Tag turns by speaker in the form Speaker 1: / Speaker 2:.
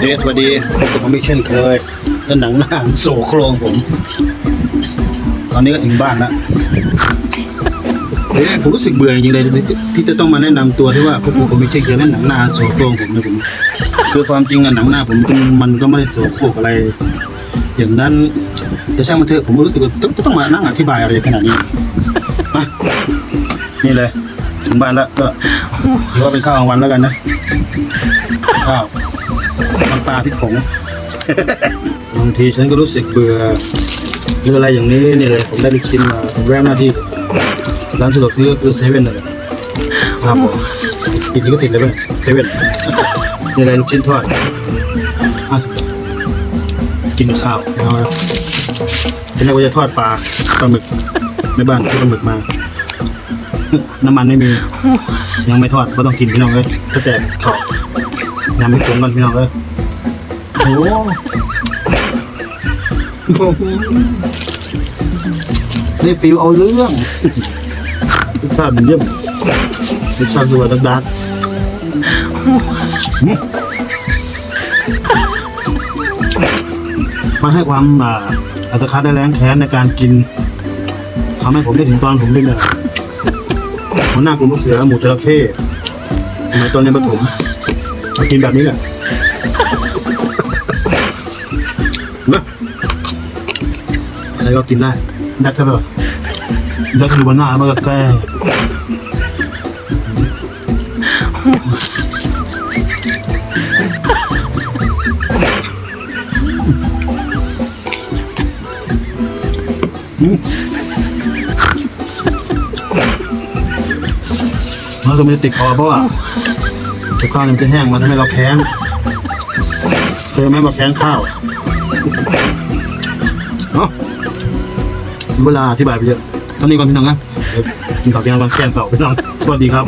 Speaker 1: เดสวัสดีพบกับผมอีกเช่นเคยเล่นหนังหน้าโศกโครงผม ตอนนี้ก็ถึงบ้านแล้วเฮ้ยผมรู้สึกเบื่อจริงๆเลยที่จะต้องมาแนะนำตัวที่ว่าพวกผมไม่ใช่เคยเล่นหนังหน้าโศกโครงผมนะผมคือความจริงอะหนังหน้าผมมันก็ไม่ได้โศกโครกอะไร อย่างนั้นแต่ช่างมันเถอะผมรู้สึกว่าต้องต้องมานั่งอธิบายอะไรขนาดนี้มานี่เลยถึงบ้านแล้วก็ถือว่าเป็นข้าวกลางวันแล้วกันนะข้าว ปลาพริกผง บางทีฉันก็รู้สึกเบื่อหรืออะไรอย่างนี้นี่เลยผมได้ไปกินมาผมแวะหน้าที่ร้านสะดวกซื้อก็คือเซเว่นเลยครับผมกินนี้ก็สิบเลยเว้ยเซเว่นนี่อะไรลูกชิ้นทอดห้าสิบกินข้าวเอาละทีแรกว่าจะทอดปลาปลาหมึกในบ้านซื้อปลาหมึกมา น้ำมันไม่มี ยังไม่ทอดก็ต้องกินพี่น้องเลยถ้าแต่ขอบยำไม่ตรงกันพี่น้องเลย โอ้โหนี่ฟิลเอาเรื่องรสชาติมันเยี่ยมรสชาติสวยดักมาให้ความอ่าอัตคัดได้แรงแค้นในการกินทำให้ผมได้ถึงตอนผมเล่นเลยหัวหน้ากลุ่มลูกเสือหมูจระเข้สมัยตอนเรียนประถมากินแบบนี้แหละ อะไรก็กินได้ดักก็แบบดักอยู่บนหน้ามันก็แก้มมันก็ไม่ติดคอเพราะว่าเดี๋ยวข้าวมันจะแห้งมันทำให้เราแข้งเคยไหมมาแข้งข้าวเนาะ เวลาอธิบายไปเยอะเท่านี้ก่อนพี่น้องนะเดี๋ยวกินข้าวเที่ยงก่อนแกงเปล่าพี่น้องสวัสดีครับ